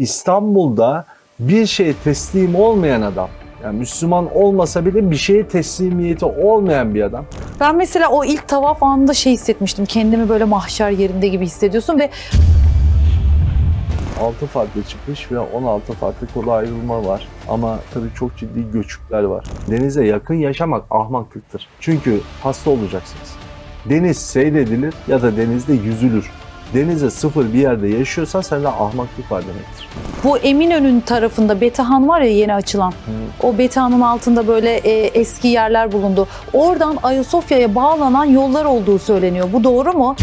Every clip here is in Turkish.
İstanbul'da bir şeye teslim olmayan adam, yani Müslüman olmasa bile bir şeye teslimiyeti olmayan bir adam. Ben mesela o ilk tavaf anında şey hissetmiştim. Kendimi böyle mahşer yerinde gibi hissediyorsun ve 6 farklı çıkış ve 16 farklı kola ayrılma var. Ama tabii çok ciddi göçükler var. Denize yakın yaşamak ahmaklıktır. Çünkü hasta olacaksınız. Deniz seyredilir ya da denizde yüzülür. Denize sıfır bir yerde yaşıyorsan sende ahmaklık var demektir. bu Eminönü'nün tarafında Betahan var ya yeni açılan. O Betahan'ın altında böyle e, eski yerler bulundu. Oradan Ayasofya'ya bağlanan yollar olduğu söyleniyor. Bu doğru mu?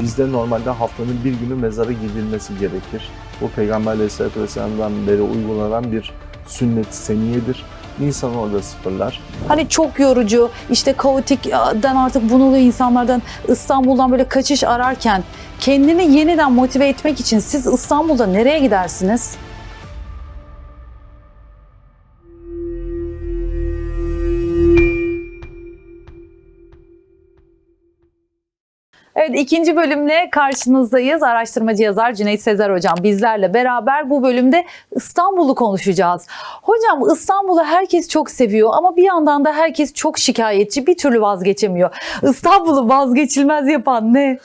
Bizde normalde haftanın bir günü mezara gidilmesi gerekir. Bu Peygamber Aleyhisselatü Vesselam'dan beri uygulanan bir sünnet seniyedir. İnsan orada sıfırlar. Hani çok yorucu, işte kaotikten artık bunalıyor insanlardan İstanbul'dan böyle kaçış ararken kendini yeniden motive etmek için siz İstanbul'da nereye gidersiniz? Evet ikinci bölümle karşınızdayız. Araştırmacı yazar Cüneyt Sezer Hocam bizlerle beraber bu bölümde İstanbul'u konuşacağız. Hocam İstanbul'u herkes çok seviyor ama bir yandan da herkes çok şikayetçi bir türlü vazgeçemiyor. İstanbul'u vazgeçilmez yapan ne?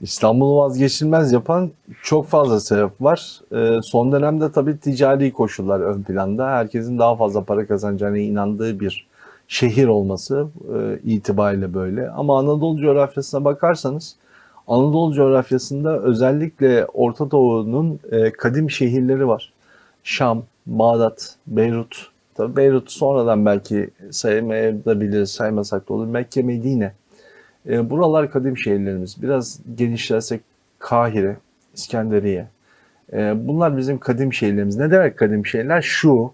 İstanbul'u vazgeçilmez yapan çok fazla sebep var. Ee, son dönemde tabii ticari koşullar ön planda. Herkesin daha fazla para kazanacağına inandığı bir şehir olması e, itibariyle böyle. Ama Anadolu coğrafyasına bakarsanız Anadolu coğrafyasında özellikle Orta Doğu'nun e, kadim şehirleri var. Şam, Bağdat, Beyrut. Tabii Beyrut sonradan belki saymayabiliriz, saymasak da olur. Mekke, Medine. E, buralar kadim şehirlerimiz. Biraz genişlersek Kahire, İskenderiye. Bunlar bizim kadim şehirlerimiz. Ne demek kadim şehirler? Şu,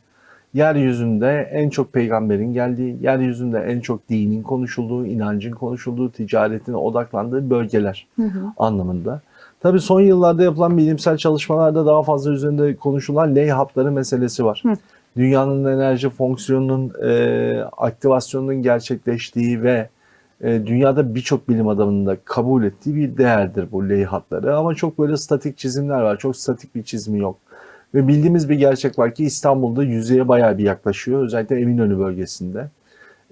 yeryüzünde en çok peygamberin geldiği, yeryüzünde en çok dinin konuşulduğu, inancın konuşulduğu, ticaretin odaklandığı bölgeler anlamında. Tabii son yıllarda yapılan bilimsel çalışmalarda daha fazla üzerinde konuşulan ley hapları meselesi var. Hı. Dünyanın enerji fonksiyonunun e, aktivasyonunun gerçekleştiği ve e, dünyada birçok bilim adamının da kabul ettiği bir değerdir bu ley hatları. Ama çok böyle statik çizimler var. Çok statik bir çizimi yok. Ve bildiğimiz bir gerçek var ki İstanbul'da yüzeye bayağı bir yaklaşıyor. Özellikle Eminönü bölgesinde.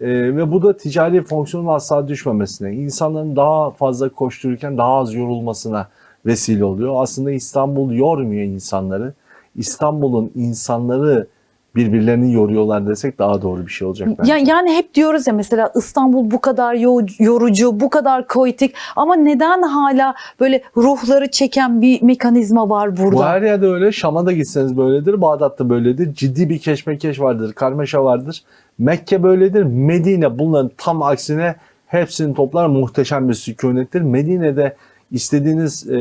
Ee, ve bu da ticari fonksiyonun asla düşmemesine, insanların daha fazla koştururken daha az yorulmasına vesile oluyor. Aslında İstanbul yormuyor insanları. İstanbul'un insanları birbirlerini yoruyorlar desek daha doğru bir şey olacak bence. Ya, yani hep diyoruz ya mesela İstanbul bu kadar yo- yorucu, bu kadar kaotik ama neden hala böyle ruhları çeken bir mekanizma var burada? Bu her yerde öyle. Şam'a da gitseniz böyledir. Bağdat'ta böyledir. Ciddi bir keşmekeş vardır. Karmaşa vardır. Mekke böyledir. Medine bunların tam aksine hepsini toplar muhteşem bir sükunettir. Medine'de istediğiniz e,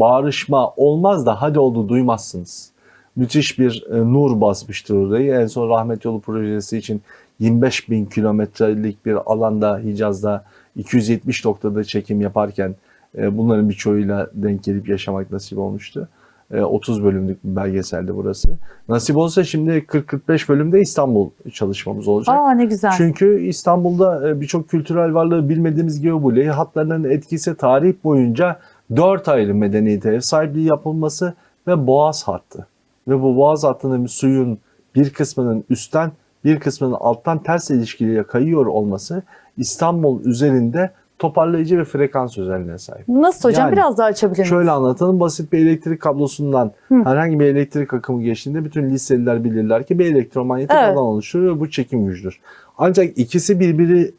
bağrışma olmaz da hadi oldu duymazsınız. Müthiş bir e, nur basmıştır orayı. En son Rahmet Yolu projesi için 25 bin kilometrelik bir alanda Hicaz'da 270 noktada çekim yaparken e, bunların birçoğuyla denk gelip yaşamak nasip olmuştu. E, 30 bölümlük bir belgeseldi burası. Nasip olsa şimdi 40-45 bölümde İstanbul çalışmamız olacak. Aa ne güzel. Çünkü İstanbul'da e, birçok kültürel varlığı bilmediğimiz gibi bu lehî hatlarının etkisi tarih boyunca dört ayrı medeniyete ev sahipliği yapılması ve boğaz hattı. Ve bu boğaz hattının suyun bir kısmının üstten bir kısmının alttan ters ilişkiliyle kayıyor olması İstanbul üzerinde toparlayıcı bir frekans özelliğine sahip. Nasıl hocam Yani biraz daha açabilir miyiz? Şöyle anlatalım. Basit bir elektrik kablosundan Hı. herhangi bir elektrik akımı geçtiğinde bütün liseliler bilirler ki bir elektromanyetik Evet. alan oluşur ve bu çekim gücüdür. Ancak ikisi birbiri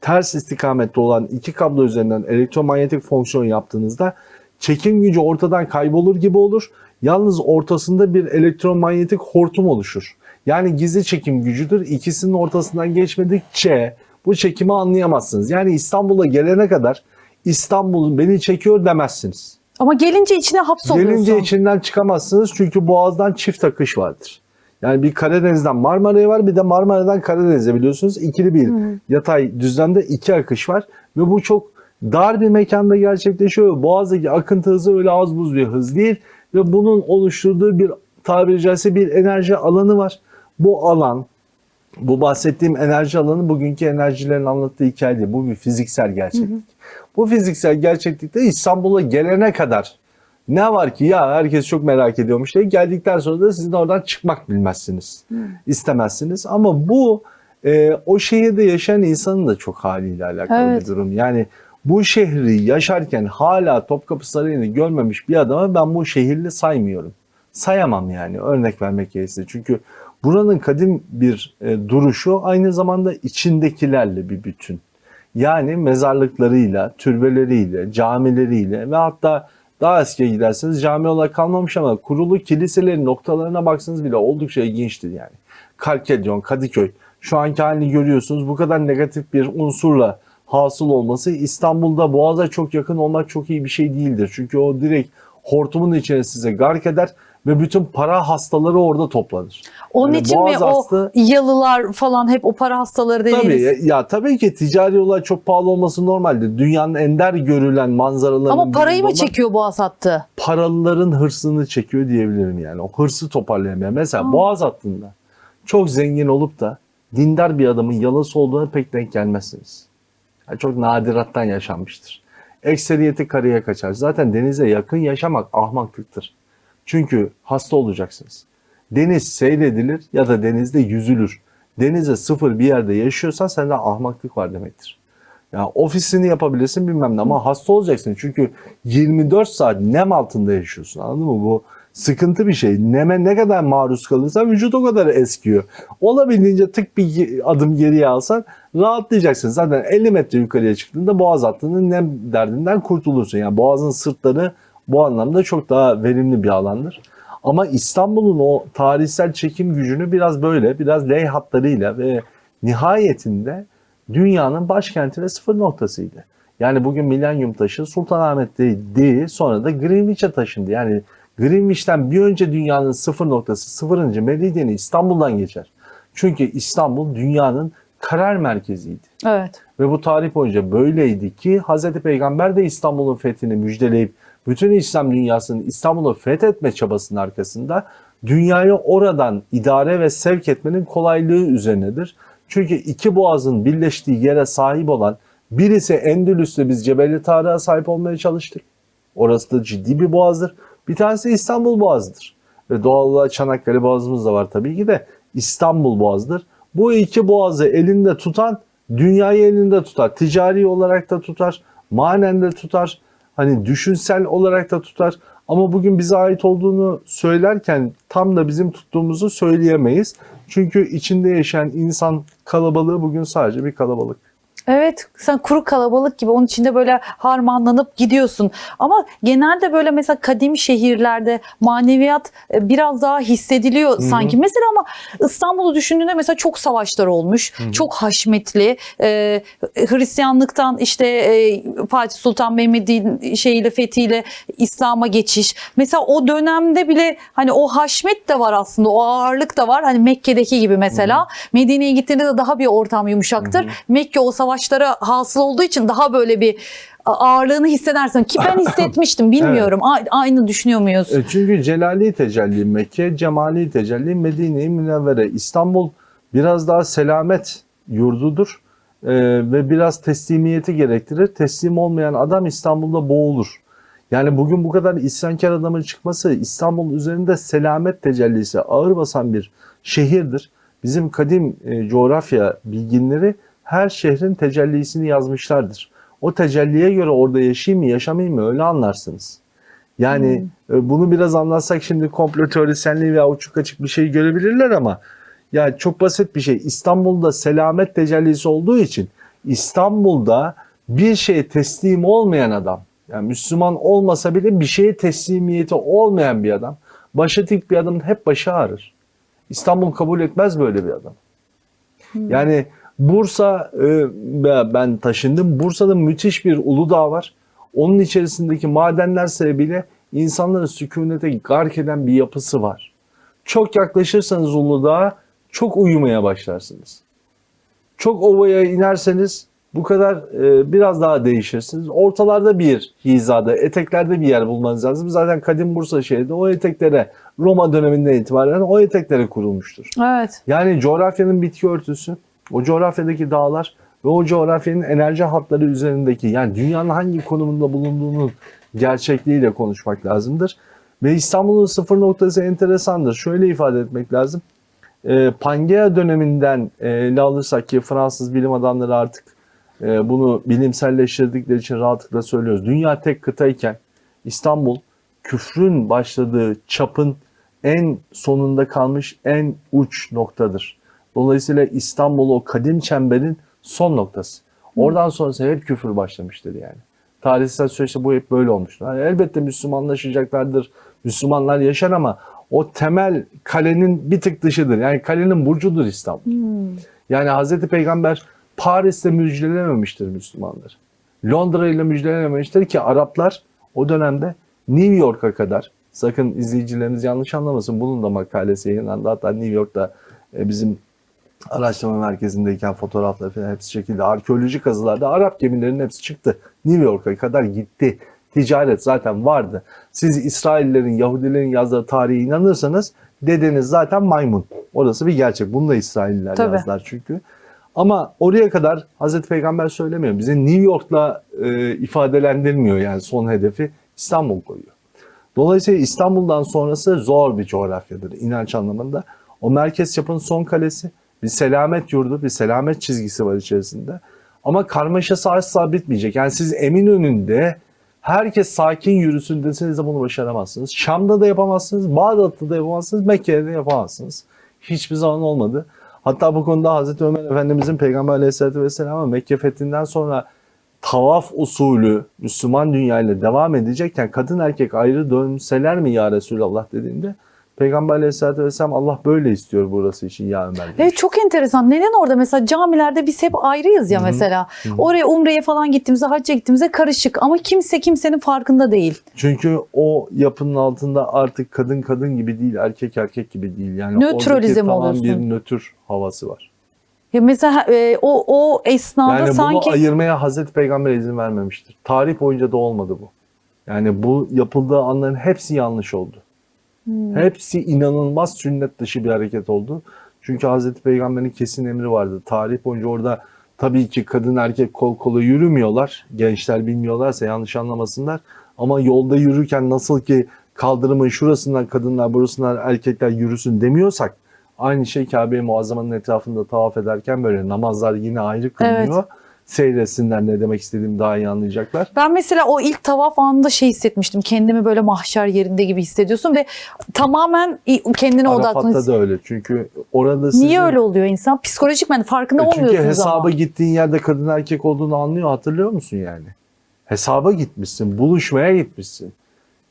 ters istikamette olan iki kablo üzerinden elektromanyetik fonksiyon yaptığınızda çekim gücü ortadan kaybolur gibi olur. Yalnız ortasında bir elektromanyetik hortum oluşur. Yani gizli çekim gücüdür. İkisinin ortasından geçmedikçe bu çekimi anlayamazsınız. Yani İstanbul'a gelene kadar İstanbul beni çekiyor demezsiniz. Ama gelince içine hapsoluyorsun. Gelince içinden çıkamazsınız çünkü boğazdan çift akış vardır. Yani bir Karadeniz'den Marmara'ya var bir de Marmara'dan Karadeniz'e biliyorsunuz ikili bir yatay düzlemde iki akış var ve bu çok dar bir mekanda gerçekleşiyor. Boğazdaki akıntı hızı öyle az buz bir hız değil ve bunun oluşturduğu bir tabiri caizse bir enerji alanı var. Bu alan bu bahsettiğim enerji alanı bugünkü enerjilerin anlattığı hikaye değil. Bu bir fiziksel gerçeklik. Bu fiziksel gerçeklikte İstanbul'a gelene kadar Ne var ki ya herkes çok merak ediyormuş diye geldikten sonra da sizin oradan çıkmak bilmezsiniz. istemezsiniz. Ama bu e, o şehirde yaşayan insanın da çok haliyle alakalı Evet. bir durum. Yani bu şehri yaşarken hala Topkapı Sarayı'nı görmemiş bir adama ben bu şehirli saymıyorum. Sayamam yani örnek vermek gerekirse. Çünkü buranın kadim bir e, duruşu aynı zamanda içindekilerle bir bütün. Yani mezarlıklarıyla, türbeleriyle, camileriyle ve hatta daha eskiye giderseniz cami olarak kalmamış ama kurulu kiliselerin noktalarına baksanız bile oldukça ilginçtir yani. Kalkedyon, Kadıköy şu anki halini görüyorsunuz. Bu kadar negatif bir unsurla hasıl olması İstanbul'da Boğaz'a çok yakın olmak çok iyi bir şey değildir. Çünkü o direkt hortumun içine size gark eder ve bütün para hastaları orada toplanır. Onun Yani için mi Boğaz o yalılar falan hep o para hastaları dediğiniz? Tabii ya, tabii ki ticari olay çok pahalı olması normaldir. Dünyanın ender görülen manzaralarının Ama parayı mı çekiyor Boğaz hattı? paralıların hırsını çekiyor diyebilirim yani. O hırsı toparlayamıyor. Mesela Aa. Boğaz hattında çok zengin olup da dindar bir adamın yalası olduğuna pek denk gelmezsiniz. Yani çok nadirattan yaşanmıştır. Ekseriyeti karaya kaçar. Zaten denize yakın yaşamak ahmaklıktır. Çünkü hasta olacaksınız. Deniz seyredilir ya da denizde yüzülür. Denize sıfır bir yerde yaşıyorsan sende ahmaklık var demektir. Yani ofisini yapabilirsin bilmem ne ama hasta olacaksın. Çünkü 24 saat nem altında yaşıyorsun anladın mı? Bu sıkıntı bir şey. Neme ne kadar maruz kalırsan vücut o kadar eskiyor. Olabildiğince tık bir adım geriye alsan rahatlayacaksın. Zaten 50 metre yukarıya çıktığında boğaz hattının nem derdinden kurtulursun. Yani boğazın sırtları bu anlamda çok daha verimli bir alandır. Ama İstanbul'un o tarihsel çekim gücünü biraz böyle, biraz ley hatlarıyla ve nihayetinde dünyanın başkenti ve sıfır noktasıydı. Yani bugün milenyum taşı Sultanahmet'teydi sonra da Greenwich'e taşındı. Yani Greenwich'ten bir önce dünyanın sıfır noktası, sıfırıncı meridyeni İstanbul'dan geçer. Çünkü İstanbul dünyanın karar merkeziydi. Evet. Ve bu tarih boyunca böyleydi ki Hz. Peygamber de İstanbul'un fethini müjdeleyip bütün İslam dünyasının İstanbul'u fethetme çabasının arkasında dünyayı oradan idare ve sevk etmenin kolaylığı üzerinedir. Çünkü iki boğazın birleştiği yere sahip olan birisi Endülüs'te biz Cebeli Tarık'a sahip olmaya çalıştık. Orası da ciddi bir boğazdır. Bir tanesi İstanbul Boğazı'dır. Ve doğal olarak Çanakkale Boğazımız da var tabii ki de İstanbul Boğazı'dır. Bu iki boğazı elinde tutan dünyayı elinde tutar. Ticari olarak da tutar, manen de tutar, hani düşünsel olarak da tutar. Ama bugün bize ait olduğunu söylerken tam da bizim tuttuğumuzu söyleyemeyiz. Çünkü içinde yaşayan insan kalabalığı bugün sadece bir kalabalık. Evet sen kuru kalabalık gibi onun içinde böyle harmanlanıp gidiyorsun. Ama genelde böyle mesela kadim şehirlerde maneviyat e, biraz daha hissediliyor sanki. Mesela ama İstanbul'u düşündüğünde mesela çok savaşlar olmuş. Çok haşmetli. Ee, Hristiyanlıktan işte e, Fatih Sultan Mehmet'in şeyiyle fethiyle İslam'a geçiş. Mesela o dönemde bile hani o haşmet de var aslında. O ağırlık da var. Hani Mekke'deki gibi mesela. Medine'ye gittiğinde de daha bir ortam yumuşaktır. Mekke o savaşlara hasıl olduğu için daha böyle bir ağırlığını hissedersin. Ki ben hissetmiştim bilmiyorum. A- Aynı düşünüyor muyuz? E çünkü Celali tecelli Mekke, Cemali tecelli Medine-i Münevvere. İstanbul biraz daha selamet yurdudur E, ve biraz teslimiyeti gerektirir. Teslim olmayan adam İstanbul'da boğulur. Yani bugün bu kadar isyankar adamın çıkması İstanbul üzerinde selamet tecellisi ağır basan bir şehirdir. Bizim kadim e, coğrafya bilginleri her şehrin tecellisini yazmışlardır. O tecelliye göre orada yaşayayım mı yaşamayayım mı öyle anlarsınız. Yani e, bunu biraz anlatsak şimdi komplo teorisyenliği veya uçuk açık bir şey görebilirler ama ya çok basit bir şey. İstanbul'da selamet tecellisi olduğu için İstanbul'da bir şeye teslim olmayan adam yani Müslüman olmasa bile bir şeye teslimiyeti olmayan bir adam başı dik bir adamın hep başı ağrır. İstanbul kabul etmez böyle bir adam. Yani Bursa e, ben taşındım. Bursa'da müthiş bir Uludağ var. Onun içerisindeki madenler sebebiyle insanları sükunete gark eden bir yapısı var. Çok yaklaşırsanız Uludağ'a çok uyumaya başlarsınız. Çok ovaya inerseniz bu kadar e, biraz daha değişirsiniz. Ortalarda bir hizada, eteklerde bir yer bulmanız lazım. Zaten kadim Bursa şehri de o eteklere Roma döneminden itibaren o eteklere kurulmuştur. Evet. Yani coğrafyanın bitki örtüsü, o coğrafyadaki dağlar ve o coğrafyanın enerji hatları üzerindeki yani dünyanın hangi konumunda bulunduğunun gerçekliğiyle konuşmak lazımdır. Ve İstanbul'un sıfır noktası enteresandır. Şöyle ifade etmek lazım. E, Pangea döneminden e, ele alırsak ki Fransız bilim adamları artık e, bunu bilimselleştirdikleri için rahatlıkla söylüyoruz. Dünya tek kıtayken İstanbul küfrün başladığı çapın en sonunda kalmış en uç noktadır. Dolayısıyla İstanbul o kadim çemberin son noktası. Oradan sonrası hep küfür başlamıştır yani. Tarihsel süreçte bu hep böyle olmuştur. Yani elbette Müslümanlaşacaklardır, Müslümanlar yaşar ama o temel kalenin bir tık dışıdır. Yani kalenin burcudur İstanbul. Yani Hazreti Peygamber Paris'te müjdelememiştir Müslümanları. Londra ile müjdelememiştir ki Araplar o dönemde New York'a kadar sakın izleyicilerimiz yanlış anlamasın bunun da makalesi yayınlandı. Hatta New York'ta e, bizim araştırma merkezindeyken fotoğrafları falan hepsi çekildi. Arkeolojik kazılarda Arap gemilerinin hepsi çıktı. New York'a kadar gitti. Ticaret zaten vardı. Siz İsraillerin, Yahudilerin yazdığı tarihe inanırsanız dedeniz zaten maymun. Orası bir gerçek. Bunu da İsrailliler Tabii. yazdılar çünkü. Ama oraya kadar Hazreti Peygamber söylemiyor. Bize New York'la e, ifadelendirmiyor yani son hedefi İstanbul koyuyor. Dolayısıyla İstanbul'dan sonrası zor bir coğrafyadır inanç anlamında. O merkez çapın son kalesi bir selamet yurdu, bir selamet çizgisi var içerisinde. Ama karmaşası asla bitmeyecek. Yani siz Eminönü'nde herkes sakin yürüsün deseniz de bunu başaramazsınız. Şam'da da yapamazsınız, Bağdat'ta da yapamazsınız, Mekke'de de yapamazsınız. Hiçbir zaman olmadı. Hatta bu konuda Hazreti Ömer Efendimizin Peygamber Aleyhisselatü Vesselam'a Mekke fethinden sonra tavaf usulü Müslüman dünyayla devam edecekken kadın erkek ayrı dönseler mi ya Resulallah dediğinde Peygamber Aleyhisselatü Vesselam Allah böyle istiyor burası için ya Ömer demiş. Evet çok enteresan. Neden orada mesela camilerde biz hep ayrıyız ya mesela. Oraya umreye falan gittiğimizde, hacca gittiğimizde karışık ama kimse kimsenin farkında değil. Çünkü o yapının altında artık kadın kadın gibi değil, erkek erkek gibi değil. Yani Nötralizm oluyorsun. bir nötr havası var. Ya mesela e, o o esnada Yani sanki bunu ayırmaya Hazreti Peygamber izin vermemiştir. Tarih boyunca da olmadı bu. Yani bu yapıldığı anların hepsi yanlış oldu. Hmm. Hepsi inanılmaz sünnet dışı bir hareket oldu. Çünkü Hazreti Peygamber'in kesin emri vardı. Tarih boyunca orada tabii ki kadın erkek kol kola yürümüyorlar. Gençler bilmiyorlarsa yanlış anlamasınlar. Ama yolda yürürken nasıl ki kaldırımın şurasından kadınlar burasından erkekler yürüsün demiyorsak aynı şey Kabe-i Muazzama'nın etrafında tavaf ederken böyle namazlar yine ayrı kılınıyor. Seyretsinler ne demek istediğimi daha iyi anlayacaklar. Ben mesela o ilk tavaf anında şey hissetmiştim. Kendimi böyle mahşer yerinde gibi hissediyorsun ve tamamen kendine Arafat'ta odaklısın. da öyle. Çünkü orada sizin... Niye öyle oluyor insan? Psikolojik ben farkında E Çünkü olmuyorsunuz hesaba ama. gittiğin yerde kadın erkek olduğunu anlıyor. Hatırlıyor musun yani? Hesaba gitmişsin, buluşmaya gitmişsin.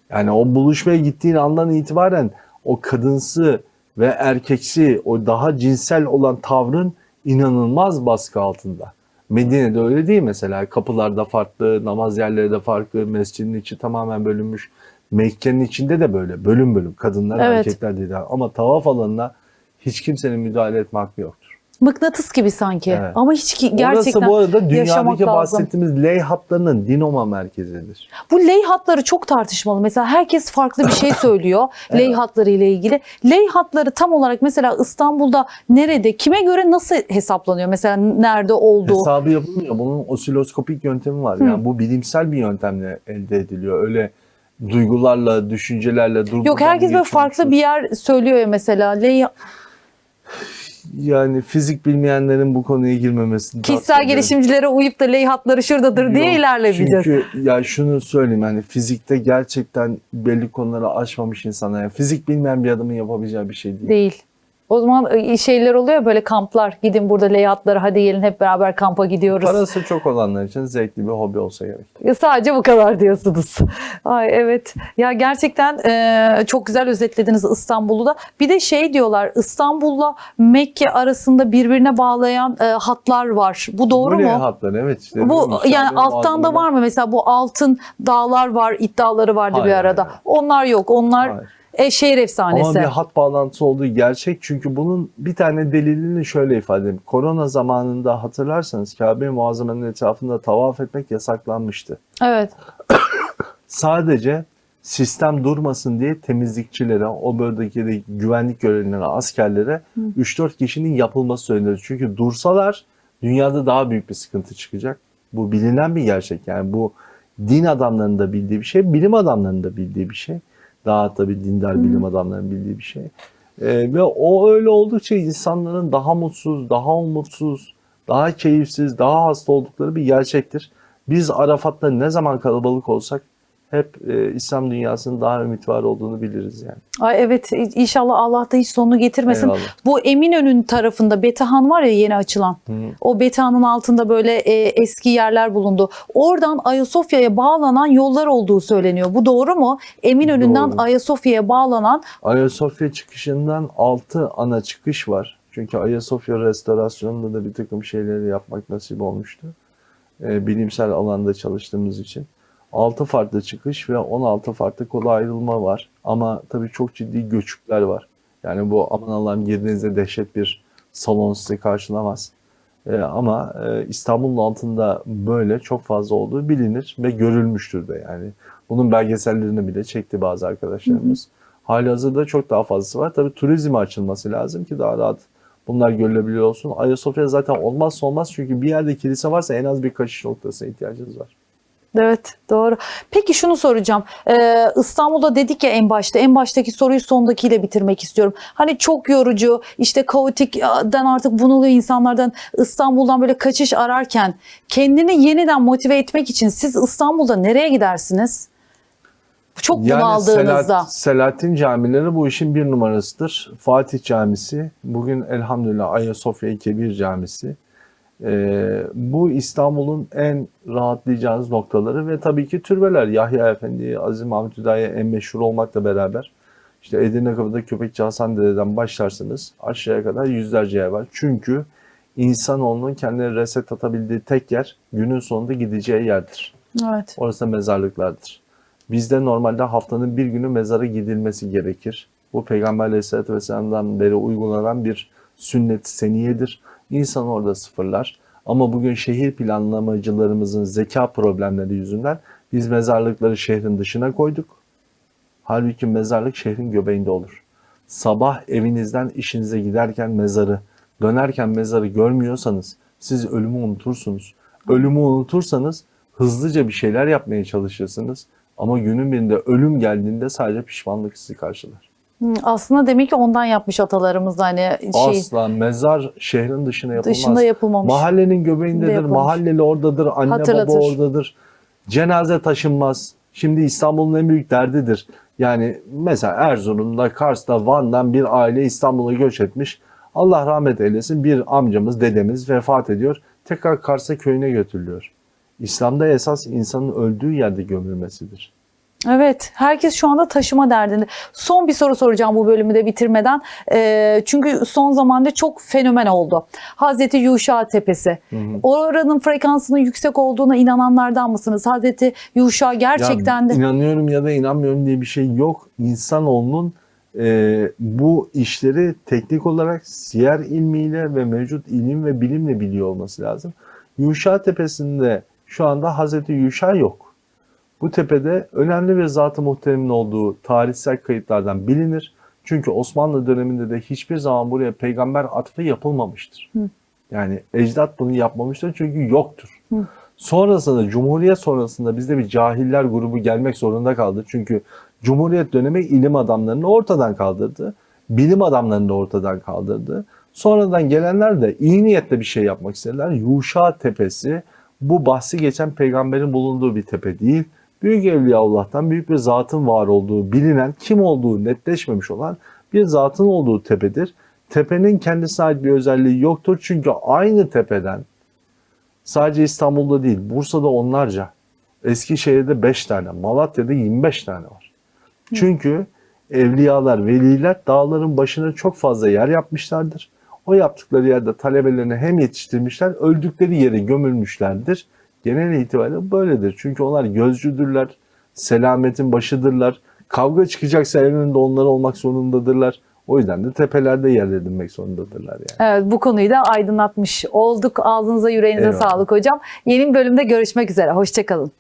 Yani o buluşmaya gittiğin andan itibaren o kadınsı ve erkeksi, o daha cinsel olan tavrın inanılmaz baskı altında. Medine'de öyle değil mesela. Kapılarda farklı, namaz yerleri de farklı, mescidin içi tamamen bölünmüş. Mekke'nin içinde de böyle bölüm bölüm kadınlar Evet. erkekler dedi. Ama tavaf alanına hiç kimsenin müdahale etme hakkı yoktur. Mıknatıs gibi sanki. Evet. Ama hiç ki, gerçekten Orası bu arada dünyadaki bahsettiğimiz ley hatlarının dinoma merkezidir. Bu ley hatları çok tartışmalı. Mesela herkes farklı bir şey söylüyor ley hatları ile ilgili. Ley hatları tam olarak mesela İstanbul'da nerede, kime göre nasıl hesaplanıyor? Mesela nerede olduğu. Hesabı yapılmıyor. Bunun osiloskopik yöntemi var. Yani bu bilimsel bir yöntemle elde ediliyor. Öyle duygularla, düşüncelerle Yok herkes böyle farklı bir yer söylüyor ya mesela. Ley yani fizik bilmeyenlerin bu konuya girmemesini kişisel gelişimcilere uyup da ley hatları şuradadır diye Yok, ilerlemeyeceğiz. Çünkü ya şunu söyleyeyim yani fizikte gerçekten belli konuları aşmamış insanlar. Yani fizik bilmeyen bir adamın yapabileceği bir şey değil. Değil. O zaman e, şeyler oluyor böyle kamplar. Gidin burada ley hatları hadi gelin hep beraber kampa gidiyoruz. Parası çok olanlar için zevkli bir hobi olsa gerek. Ya Sadece bu kadar diyorsunuz. Ay evet. Ya gerçekten e, çok güzel özetlediniz İstanbul'u da. Bir de şey diyorlar İstanbul'la Mekke arasında birbirine bağlayan e, hatlar var. Bu doğru Böyle mu? hatlar evet. işte Bu ya, yani alttan da var mı? Mesela bu altın dağlar var, iddiaları vardı Hayır, bir arada. hayır. Onlar yok. Onlar Hayır. E, şehir efsanesi. Ama bir hat bağlantısı olduğu gerçek. Çünkü bunun bir tane delilini şöyle ifade edeyim. Korona zamanında hatırlarsanız Kabe-i Muazzama'nın etrafında tavaf etmek yasaklanmıştı. Evet. Sadece sistem durmasın diye temizlikçilere, o bölgedeki güvenlik görevlilerine, askerlere 3-4 kişinin yapılması söylenir. Çünkü dursalar dünyada daha büyük bir sıkıntı çıkacak. Bu bilinen bir gerçek. Yani bu din adamlarının da bildiği bir şey, bilim adamlarının da bildiği bir şey. Daha tabii dindar bilim adamlarının bildiği bir şey. Ee, ve o öyle oldukça insanların daha mutsuz, daha umutsuz, daha keyifsiz, daha hasta oldukları bir gerçektir. Biz Arafat'ta ne zaman kalabalık olsak hep e, İslam dünyasının daha ümit var olduğunu biliriz yani. Ay evet inşallah Allah da hiç sonunu getirmesin. Eyvallah. Bu Eminönü'nün tarafında Betehan var ya yeni açılan. O Betehan'ın altında böyle e, eski yerler bulundu. Oradan Ayasofya'ya bağlanan yollar olduğu söyleniyor. Bu doğru mu? Eminönü'nden. Ayasofya'ya bağlanan Ayasofya çıkışından 6 ana çıkış var. Çünkü Ayasofya restorasyonunda da bir takım şeyleri yapmak nasip olmuştu. Ee, bilimsel alanda çalıştığımız için. 6 farklı çıkış ve 16 farklı kola ayrılma var. Ama tabii çok ciddi göçükler var. Yani bu aman Allah'ım girdiğinizde dehşet bir salon sizi karşılamaz. Ee, ama e, İstanbul'un altında böyle çok fazla olduğu bilinir ve görülmüştür de yani. Bunun belgesellerini bile çekti bazı arkadaşlarımız. Hali hazırda çok daha fazlası var. Tabii turizme açılması lazım ki daha rahat bunlar görülebiliyor olsun. Ayasofya zaten olmazsa olmaz çünkü bir yerde kilise varsa en az bir kaçış noktasına ihtiyacınız var. Evet doğru. Peki şunu soracağım. Ee, İstanbul'da dedik ya en başta. En baştaki soruyu sondakiyle bitirmek istiyorum. Hani çok yorucu, işte kaotikten artık bunalıyor insanlardan İstanbul'dan böyle kaçış ararken kendini yeniden motive etmek için siz İstanbul'da nereye gidersiniz? Çok bunaldığınızda. Selahat- Selahattin camileri bu işin bir numarasıdır. Fatih Camisi, bugün elhamdülillah Ayasofya Kebir Camisi. Ee, bu İstanbul'un en rahatlayacağınız noktaları ve tabii ki türbeler. Yahya Efendi, Aziz Mahmut Hüdayi en meşhur olmakla beraber işte Edirne Kapı'da Köpekçi Hasan Dede'den başlarsınız aşağıya kadar yüzlerce yer var. Çünkü insanoğlunun kendine reset atabildiği tek yer günün sonunda gideceği yerdir. Evet. Orası da mezarlıklardır. Bizde normalde haftanın bir günü mezara gidilmesi gerekir. Bu Peygamber Aleyhisselatü Vesselam'dan beri uygulanan bir sünnet seniyedir. İnsan orada sıfırlar. Ama bugün şehir planlamacılarımızın zeka problemleri yüzünden biz mezarlıkları şehrin dışına koyduk. Halbuki mezarlık şehrin göbeğinde olur. Sabah evinizden işinize giderken mezarı, dönerken mezarı görmüyorsanız siz ölümü unutursunuz. Ölümü unutursanız hızlıca bir şeyler yapmaya çalışırsınız. Ama günün birinde ölüm geldiğinde sadece pişmanlık sizi karşılar. Aslında demek ki ondan yapmış atalarımız hani şey Asla mezar şehrin dışına yapılmaz. dışında yapılmamış. Mahallenin göbeğindedir, yapılmış. mahalleli oradadır, anne Hatırlatır. baba oradadır. Cenaze taşınmaz. Şimdi İstanbul'un en büyük derdidir. Yani mesela Erzurum'da, Kars'ta, Van'dan bir aile İstanbul'a göç etmiş. Allah rahmet eylesin bir amcamız, dedemiz vefat ediyor. Tekrar Kars'a köyüne götürülüyor. İslam'da esas insanın öldüğü yerde gömülmesidir. Evet, herkes şu anda taşıma derdinde. Son bir soru soracağım bu bölümü de bitirmeden. Ee, çünkü son zamanda çok fenomen oldu. Hazreti Yuşa Tepesi. Oranın frekansının yüksek olduğuna inananlardan mısınız? Hazreti Yuşa gerçekten Ya de... inanıyorum ya da inanmıyorum diye bir şey yok. İnsanoğlunun e, bu işleri teknik olarak siyer ilmiyle ve mevcut ilim ve bilimle biliyor olması lazım. Yuşa Tepesi'nde şu anda Hazreti Yuşa yok. Bu tepede önemli bir zat-ı muhteremin olduğu tarihsel kayıtlardan bilinir. Çünkü Osmanlı döneminde de hiçbir zaman buraya peygamber atfı yapılmamıştır. Yani ecdat bunu yapmamıştır çünkü yoktur. Sonrasında Cumhuriyet sonrasında bizde bir cahiller grubu gelmek zorunda kaldı. Çünkü Cumhuriyet dönemi ilim adamlarını ortadan kaldırdı. Bilim adamlarını da ortadan kaldırdı. Sonradan gelenler de iyi niyetle bir şey yapmak istediler. Yuşa Tepesi bu bahsi geçen peygamberin bulunduğu bir tepe değil. Büyük Evliyaullah'tan büyük bir zatın var olduğu bilinen, kim olduğu netleşmemiş olan bir zatın olduğu tepedir. Tepenin kendisine ait bir özelliği yoktur. Çünkü aynı tepeden Sadece İstanbul'da değil, Bursa'da onlarca, Eskişehir'de 5 tane, Malatya'da 25 tane var. Çünkü evliyalar, veliler dağların başına çok fazla yer yapmışlardır. O yaptıkları yerde talebelerini hem yetiştirmişler, öldükleri yere gömülmüşlerdir. Genel itibariyle böyledir. Çünkü onlar gözcüdürler, selametin başıdırlar. Kavga çıkacaksa en önünde onlar olmak zorundadırlar. O yüzden de tepelerde yer edinmek zorundadırlar yani. Evet, bu konuyu da aydınlatmış olduk. Ağzınıza yüreğinize Eyvallah. sağlık hocam. Yeni bir bölümde görüşmek üzere. Hoşçakalın.